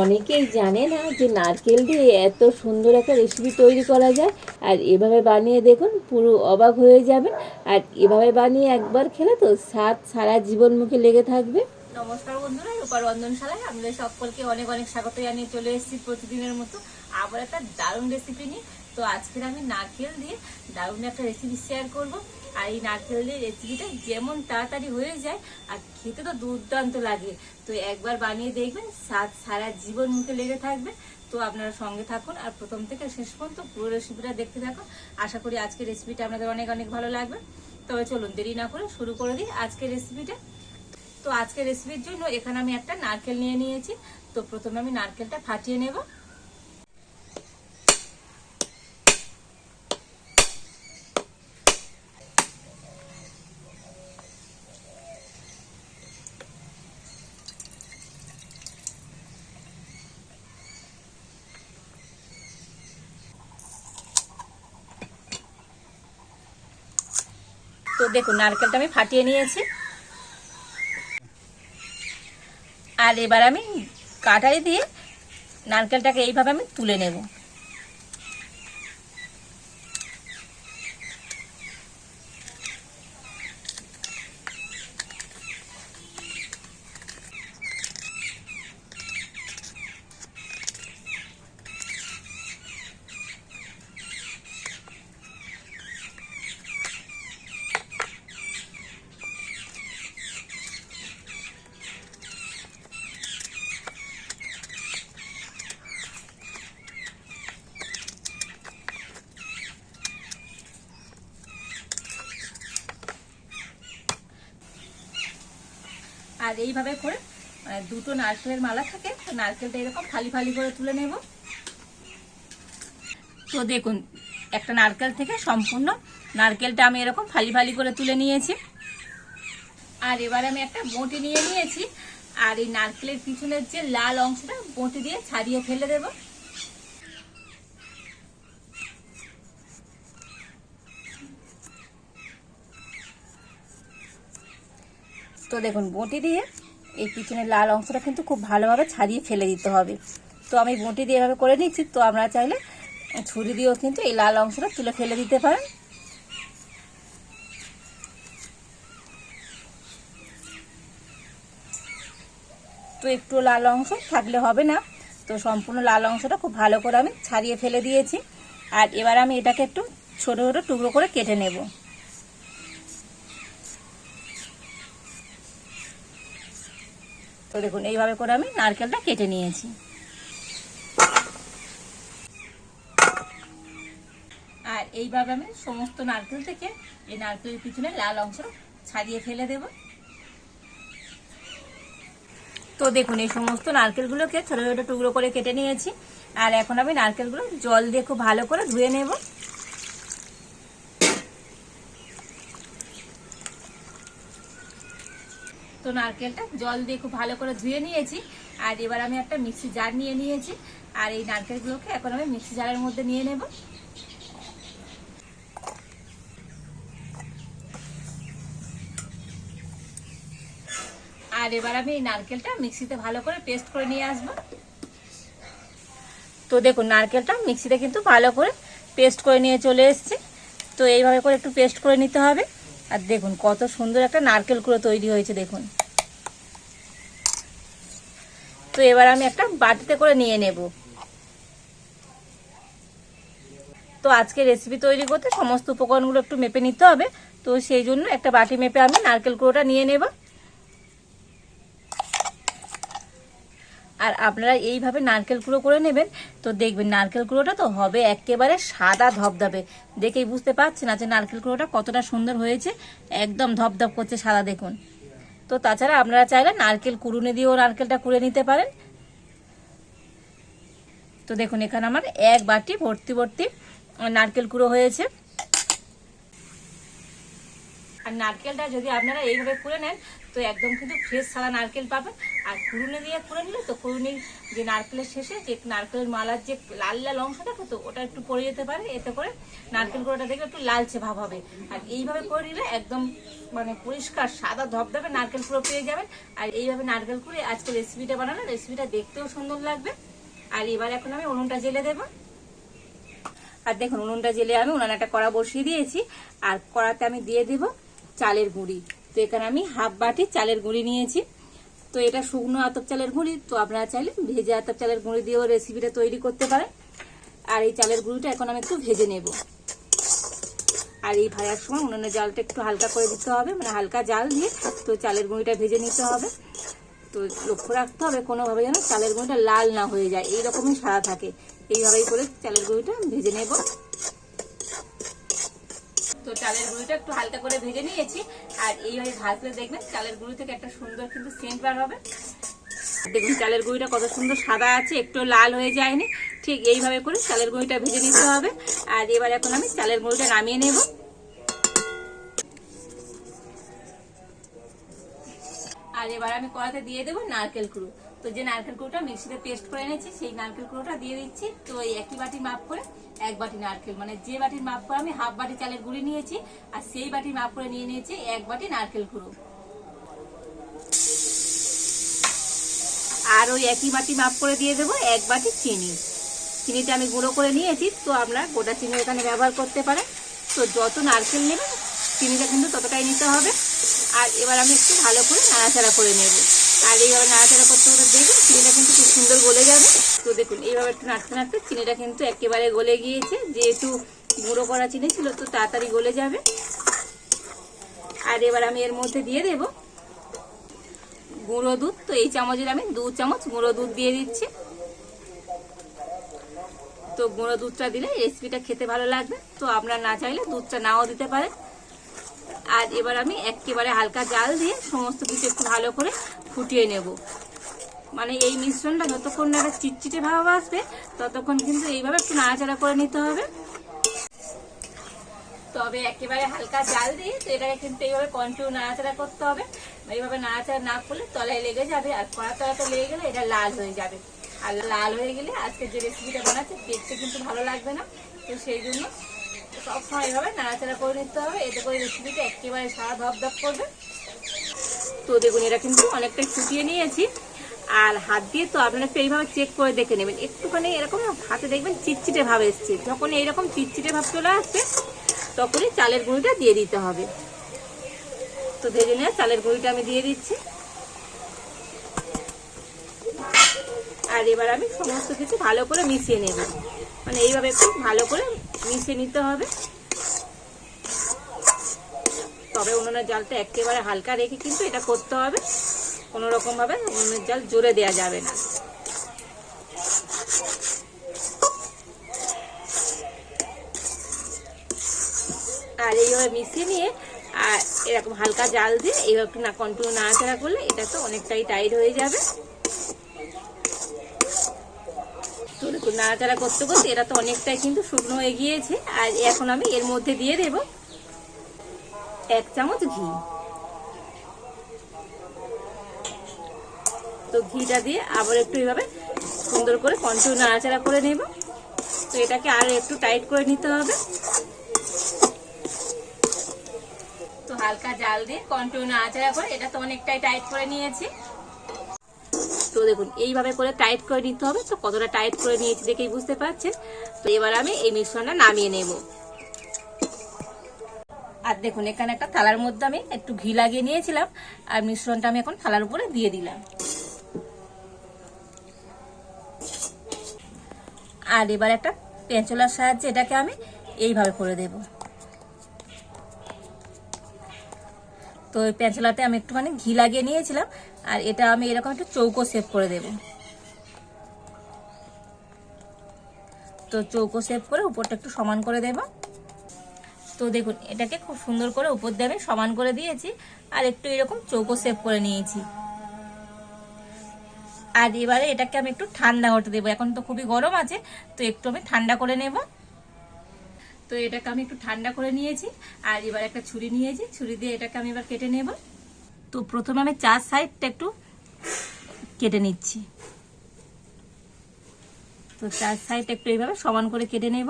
অনেকেই জানে না যে নারকেল দিয়ে এত সুন্দর একটা রেসিপি তৈরি করা যায়। আর এভাবে বানিয়ে দেখুন, পুরো অবাক হয়ে যাবেন। আর এভাবে বানিয়ে একবার খেলে তো স্বাদ সারা জীবন মুখে লেগে থাকবে। নমস্কার বন্ধুরা, রূপার রন্ধনশালায় আমাদের সকলকে অনেক অনেক স্বাগত জানিয়ে চলে এসেছি প্রতিদিনের মতো আবার একটা দারুণ রেসিপি নিয়ে। তো আজকের আমি নারকেল দিয়ে দারুণ একটা রেসিপি শেয়ার করব। আর এই নারকেল রেসিপিটা যেমন তাড়াতাড়ি হয়ে যায় আর খেতে তো দুর্দান্ত লাগে। তো একবার বানিয়ে দেখবেন, স্বাদ সারা জীবন মুখে লেগে থাকবে। তো আপনারা সঙ্গে থাকুন আর প্রথম থেকে শেষ পর্যন্ত পুরো রেসিপিটা দেখতে থাকুন। আশা করি আজকের রেসিপিটা আপনাদের অনেক অনেক ভালো লাগবে। তবে চলুন, দেরি না করে শুরু করে দিই আজকের রেসিপিটা তো আজকের রেসিপির জন্য এখানে আমি একটা নারকেল নিয়ে নিয়েছি। তো প্রথমে আমি নারকেলটা ফাটিয়ে নেব। দেখুন, নারকেলটা আমি ফাটিয়ে নিয়েছি। আর এবার আমি কাটারি দিয়ে নারকেলটাকে এইভাবে আমি তুলে নেব। আর এইভাবে করে মানে দুটো নারকেলের মালা থাকে, তো নারকেলটা এরকম ফালি ফালি করে তুলে নেব। তো দেখুন, একটা নারকেল থেকে সম্পূর্ণ নারকেলটা আমি এরকম ফালি ফালি করে তুলে নিয়েছি। আর এবার আমি একটা বটি নিয়ে নিয়েছি, আর এই নারকেলের পিছনের যে লাল অংশটা, বটি দিয়ে ছাড়িয়ে ফেলে দেব। তো দেখুন, বঁটি দিয়ে এই পিছনের লাল অংশটা কিন্তু খুব ভালোভাবে ছাড়িয়ে ফেলে দিতে হবে। তো আমি বঁটি দিয়ে এভাবে করে নিচ্ছি, তো আমরা চাইলে ছুরি দিয়েও কিন্তু এই লাল অংশটা তুলে ফেলে দিতে পারেন। তো একটু লাল অংশ থাকলে হবে না। তো সম্পূর্ণ লাল অংশটা খুব ভালো করে আমি ছাড়িয়ে ফেলে দিয়েছি। আর এবার আমি এটাকে একটু ছোটো ছোটো টুকরো করে কেটে নেব। তো দেখুন, এইভাবে করে আমি নারকেলটা কেটে নিয়েছি। আর এইভাবে আমি সমস্ত নারকেল থেকে এই নারকেলের পিছনে লাল অংশ ছাড়িয়ে ফেলে দেব। তো দেখুন, এই সমস্ত নারকেলগুলোকে ছোটো ছোটো টুকরো করে কেটে নিয়েছি। আর এখন আমি নারকেলগুলো জল দিয়ে খুব ভালো করে ধুয়ে নেব। তো নারকেলটা জল দিয়ে খুব ভালো করে ধুয়ে নিয়েছি। আর এবার আমি একটা মিক্সি জার নিয়ে নিয়েছি। আর এই নারকেলগুলোকে এখন আমি মিক্সি জারের মধ্যে নিয়ে নেব। আর এবার আমি এই নারকেলটা মিক্সিতে ভালো করে পেস্ট করে নিয়ে আসব। তো দেখুন, নারকেলটা মিক্সিতে কিন্তু ভালো করে পেস্ট করে নিয়ে চলে এসছে। তো এইভাবে করে একটু পেস্ট করে নিতে হবে। আর দেখুন, কত সুন্দর একটা নারকেল কুড়ো তৈরি হয়েছে, দেখুন। তো এবার আমি একটা বাটিতে করে নিয়ে নেব। তো আজকে রেসিপি তৈরি করতে সমস্ত উপকরণগুলো একটু মেপে নিতে হবে। তো সেই জন্য একটা বাটি মেপে আমি নারকেল কুড়োটা নিয়ে নেব। আর আপনারা এইভাবে নারকেল কুড়ো করে নেবেন। তো দেখবেন নারকেল কুড়োটা তো হবে একেবারে সাদা ধবধবে। দেখেই বুঝতে পারছেন যে নারকেল কুড়োটা কতটা সুন্দর হয়েছে। একদম ধপধপ করছে সাদা দেখুন। তো তাছাড়া আপনারা চাইলে নারকেল কুড়ুনে দিয়েও নারকেলটা কুড়ে নিতে পারেন। তো দেখুন, এখানে আমার এক বাটি ভর্তি ভর্তি নারকেল কুড়ো হয়েছে। আর নারকেলটা যদি আপনারা এইভাবে কুড়ে নেন তো একদম কিন্তু ফ্রেশ ছাড়া নারকেল পাবেন। আর কুড়ুনি দিয়ে করে নিলে তো কুড়ুনির যে নারকেলের শেষে যে নারকেলের মালার যে লাল লাল অংশ থাকে তো, ওটা একটু পড়ে যেতে পারে, এতে করে নারকেল কুড়োটা দেখবে একটু লালচে ভাব হবে। আর এইভাবে করে নিলে একদম মানে পরিষ্কার সাদা ধবধবে নারকেল কুড়ো পেয়ে যাবেন। আর এইভাবে নারকেল কুড়ে আজকে রেসিপিটা বানানো রেসিপিটা দেখতেও সুন্দর লাগবে। আর এবার এখন আমি উনুনটা জেলে দেবো। আর দেখুন, উনুনটা জেলে আমি উনানে একটা কড়া বসিয়ে দিয়েছি। আর কড়াতে আমি দিয়ে দেব চালের গুঁড়ি। তো এখানে আমি হাফ বাটি চালের গুঁড়ি নিয়েছি। তো এটা শুকনো আতপ চালের গুঁড়ি, তো আপনারা চাইলে ভেজে আতপ চালের গুঁড়ি দিয়েও রেসিপিটা তৈরি করতে পারেন। আর এই চালের গুঁড়িটা এখন আমি একটু ভেজে নেব। আর এই ভাজার সময় উনুনের জালটা একটু হালকা করে দিতে হবে মানে হালকা জাল দিয়ে তো চালের গুঁড়িটা ভেজে নিতে হবে। তো লক্ষ্য রাখতে হবে কোনোভাবে যেন চালের গুঁড়িটা লাল না হয়ে যায়, এইরকমই সাদা থাকে। এইভাবেই করে চালের গুঁড়িটা ভেজে নেব। তো চালের গুঁড়িটা একটু হালকা করে ভেজে নিয়েছি। আর এইভাবে ভাজলে দেখবেন চালের গুঁড়ি থেকে একটা সুন্দর কিন্তু সেন্ট বার হবে। দেখুন, চালের গুঁড়িটা কত সুন্দর সাদা আছে, একটু লাল হয়ে যায়নি। ঠিক এইভাবে করে চালের গুঁড়িটা ভেজে নিতে হবে। আর এবার এখন আমি চালের গুঁড়িটা নামিয়ে নেব। আর এবার আমি কড়াতে দিয়ে দেবো নারকেল কুড়ো তো যে নারকেল কুড়োটা মিক্সিতে পেস্ট করে এনেছি, সেই নারকেল কুড়োটা দিয়ে দিচ্ছি। তো এই একই বাটি মাপ করে এক বাটি নারকেল। মানে যে বাটির মাপ করে আমি হাফ বাটি চালের গুঁড়ি নিয়েছি, আর সেই বাটির মাপ করে নিয়ে নিয়েছি এক বাটি নারকেল কুড়ো। আর ওই একই বাটি মাপ করে দিয়ে দেবো এক বাটি চিনি। চিনিটা আমি গুঁড়ো করে নিয়েছি, তো আপনারা গোটা চিনি এখানে ব্যবহার করতে পারেন। তো যত নারকেল নেবেন, চিনিটা কিন্তু ততটাই নিতে হবে। আর এবার আমি একটু ভালো করে নাড়াচাড়া করে নেব। আর এইভাবে নাড়াচাড়া করতে করতে দেখুন চিনিটা কিন্তু খুব সুন্দর গলে যাবে। তো দেখুন, এইভাবে একটু নাড়তে নাড়তে চিনিটা কিন্তু একেবারে গলে গিয়েছে। যেহেতু গুঁড়ো করা চিনি ছিল, তো তাড়াতাড়ি গলে যাবে। আর এবার আমি এর মধ্যে দিয়ে দেবো গুঁড়ো দুধ। তো এই চামচের আমি দু চামচ গুঁড়ো দুধ দিয়ে দিচ্ছি। তো গুঁড়ো দুধটা দিলে রেসিপিটা খেতে ভালো লাগবে। তো আপনারা না চাইলে দুধটা নাও দিতে পারেন। আর এবার আমি একেবারে হালকা জাল দিয়ে সমস্ত কিছু একটু ভালো করে ফুটিয়ে নেব। মানে এই মিশ্রণটা যতক্ষণ না চিটচিটে ভাব আসবে, ততক্ষণ কিন্তু এইভাবে একটু নাড়াচাড়া করে নিতে হবে। তবে একেবারে হালকা জাল দিয়ে তো এটাকে কিন্তু এইভাবে কন্টিনিউ নাড়াচাড়া করতে হবে। এইভাবে নাড়াচাড়া না করলে তলায় লেগে যাবে আর কড়া তলাতে লেগে গেলে এটা লাল হয়ে যাবে। আর লাল হয়ে গেলে আজকে যে রেসিপিটা বানাচ্ছে, দেখতে কিন্তু ভালো লাগবে না। তো সেই জন্য সবসময় এইভাবে নাড়াচাড়া করে নিতে হবে। এতে করে রেসিপিটা একেবারে সারা ধপ ধপ করবে। তো দেখুন, এটা কিন্তু অনেকটাই ফুটিয়ে নিয়েছি। আর হাত দিয়ে তো আপনারা একটু এইভাবে চেক করে দেখে নেবেন। একটুখানি এরকম হাতে দেখবেন চিটচিটে ভাব এসছে। যখন এইরকম চিটচিটে ভাব চলে আসছে তখনই চালের গুঁড়িটা দিয়ে দিতে হবে। তো ভেজে নিয়ে চালের গুঁড়িটা আমি দিয়ে দিচ্ছি। আর এবার আমি সমস্ত কিছু ভালো করে মিশিয়ে নেব। মানে এইভাবে একটু ভালো করে মিশিয়ে নিতে হবে। তবে উনুনের জালটা একেবারে হালকা রেখে কিন্তু এটা করতে হবে। কোনো রকম ভাবে উনুনের জাল জোরে দেওয়া যাবে না। আর এইভাবে মিশিয়ে নিয়ে, আর এরকম হালকা জাল দিয়ে এইভাবে না কন্টিনিউ নাড়াচাড়া করলে এটা তো অনেকটাই টাইট হয়ে যাবে। নাড়াচাড়া করতে করতে এটা তো অনেকটাই কিন্তু শুকনো হয়ে গিয়েছে। আর এখন আমি এর মধ্যে দিয়ে দেব এক চামচ ঘি। তো ঘিটা দিয়ে আবার একটু এইভাবে সুন্দর করে কন্টিনিউ নাড়াচাড়া করে নেব। তো এটাকে আর একটু টাইট করে নিতে হবে। তো হালকা জাল দিয়ে কন্টিনিউ নাড়াচাড়া করে, এটা তো অনেকটাই টাইট করে নিয়েছি। তো দেখুন, এইভাবে করে টাইট করে নিতে হবে। তো কতটা টাইট করে নিয়েছি দেখেই বুঝতে পারছেন? তো এবার আমি এই মিশ্রণটা নামিয়ে নেব। আর দেখুন, এখানে একটা থালার মধ্যে আমি একটু ঘি লাগিয়ে নিয়েছিলাম, আর মিশ্রণটা আমি এখন থালার উপরে দিয়ে দিলাম। আর এবার একটা পেঁচলার সাহায্যে এটাকে আমি এইভাবে করে দেব। তো ওই পেঁচলাতে আমি একটুখানি ঘি লাগিয়ে নিয়েছিলাম, আর এটা আমি এরকম একটু চৌকো শেপ করে দেব। তো চৌকো শেপ করে উপরটা একটু সমান করে দেব। তো দেখুন, এটাকে খুব সুন্দর করে উপর দিয়ে আমি সমান করে দিয়েছি, আর একটু এরকম চৌকো শেপ করে নিয়েছি। আর এবারে এটাকে আমি একটু ঠান্ডা হতে দেবো, এখন তো খুবই গরম আছে, তো একটু আমি ঠান্ডা করে নেব। তো এটাকে আমি একটু ঠান্ডা করে নিয়েছি, আর এবার একটা ছুরি নিয়েছি, ছুরি দিয়ে এটাকে আমি এবার কেটে নেব। তো প্রথমে আমি চার সাইডটা একটু কেটে নিচ্ছি। তো চার সাইড একটু এইভাবে সমান করে কেটে নেব।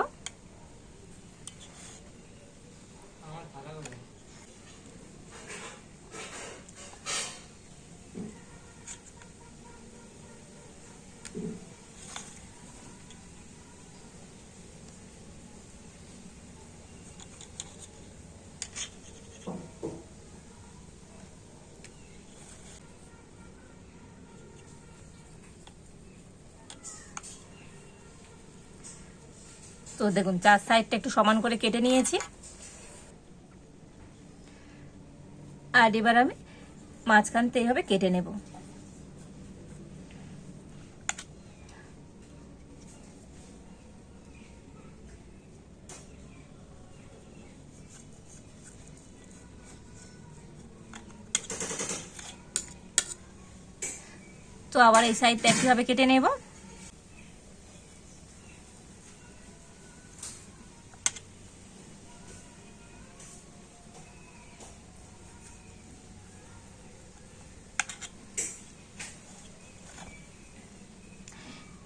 তো দেখুন চার সাইডটা একটু সমান করে কেটে নিয়েছি। আর এবার আমি মাঝখানটা এইভাবে কেটে নেব। তো আবার এই সাইডটা একইভাবে কেটে নেব।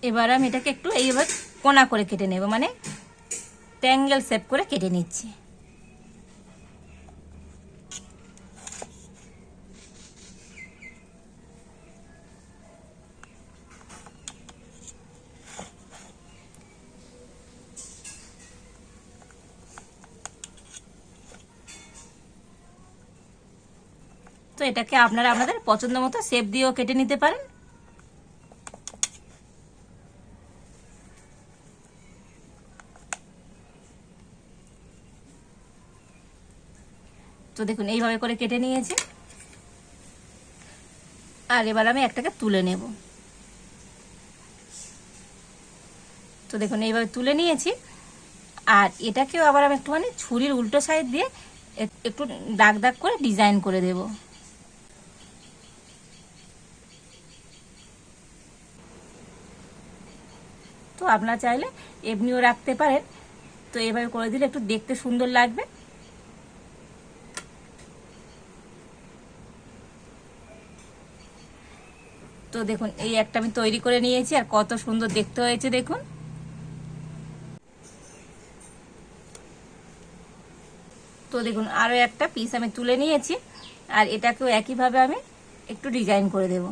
এবার আমি এটাকে একটু এইভাবে কোনা করে কেটে নেব মানে ট্যাঙ্গেল শেপ করে কেটে নিচ্ছি। তো এটাকে আপনারা আপনাদের পছন্দ মতো শেপ দিয়েও কেটে নিতে পারেন। তো দেখুন, এইভাবে করে কেটে নিয়েছি। আর এবার আমি একটাকে তুলে নেব। তো দেখুন, এইভাবে তুলে নিয়েছি। আর এটাকেও আবার আমি একটুখানি ছুরির উল্টো সাইড দিয়ে একটু দাগ দাগ করে ডিজাইন করে দেব। তো আপনারা চাইলে এমনিও রাখতে পারেন। তো এভাবে করে দিলে একটু দেখতে সুন্দর লাগবে। তো দেখুন, এই একটা আমি তৈরি করে নিয়েছি, আর কত সুন্দর দেখতে হয়েছে, দেখুন। তো দেখুন আরও একটা পিস আমি তুলে নিয়েছি, আর এটাকেও একইভাবে আমি একটু ডিজাইন করে দেব।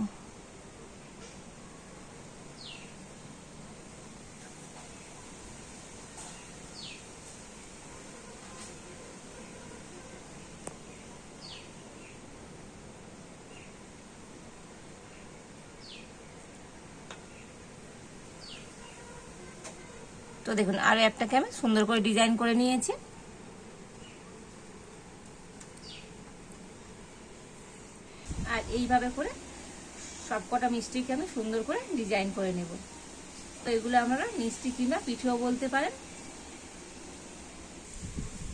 তো দেখুন আরও একটাকে আমি সুন্দর করে ডিজাইন করে নিয়েছি। আর এইভাবে করে সবকটা মিষ্টিকে আমি সুন্দর করে ডিজাইন করে নেব। তো এগুলো আপনারা মিষ্টি কিংবা পিঠেও বলতে পারেন।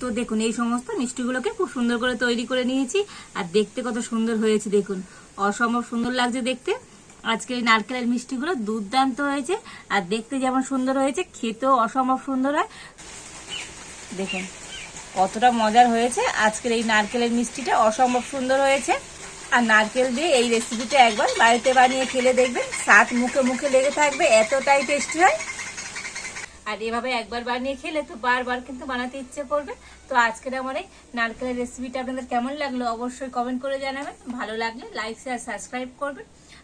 তো দেখুন, এই সমস্ত মিষ্টিগুলোকে খুব সুন্দর করে তৈরি করে নিয়েছি। আর দেখতে কত সুন্দর হয়েছে, দেখুন। অসম্ভব সুন্দর লাগছে দেখতে। আজকে এই নারকেলের মিষ্টিগুলো দুর্দান্ত হয়েছে। আর দেখতে যেমন সুন্দর হয়েছে, খেতেও অসম্ভব সুন্দর হয়। দেখুন, কতটা মজার হয়েছে। আজকের এই নারকেলের মিষ্টিটা অসম্ভব সুন্দর হয়েছে। আর নারকেল দিয়ে এই রেসিপিটা একবার বাড়িতে বানিয়ে খেলে দেখবেন। স্বাদ মুখে মুখে লেগে থাকবে, এতটাই টেস্টি হয়। আর এভাবে একবার বানিয়ে খেলে তো বারবার কিন্তু বানাতে ইচ্ছে করবে। তো আজকের আমার এই নারকেলের রেসিপিটা আপনাদের কেমন লাগল অবশ্যই কমেন্ট করে জানাবেন। ভালো লাগলে লাইক শেয়ার সাবস্ক্রাইব করবেন।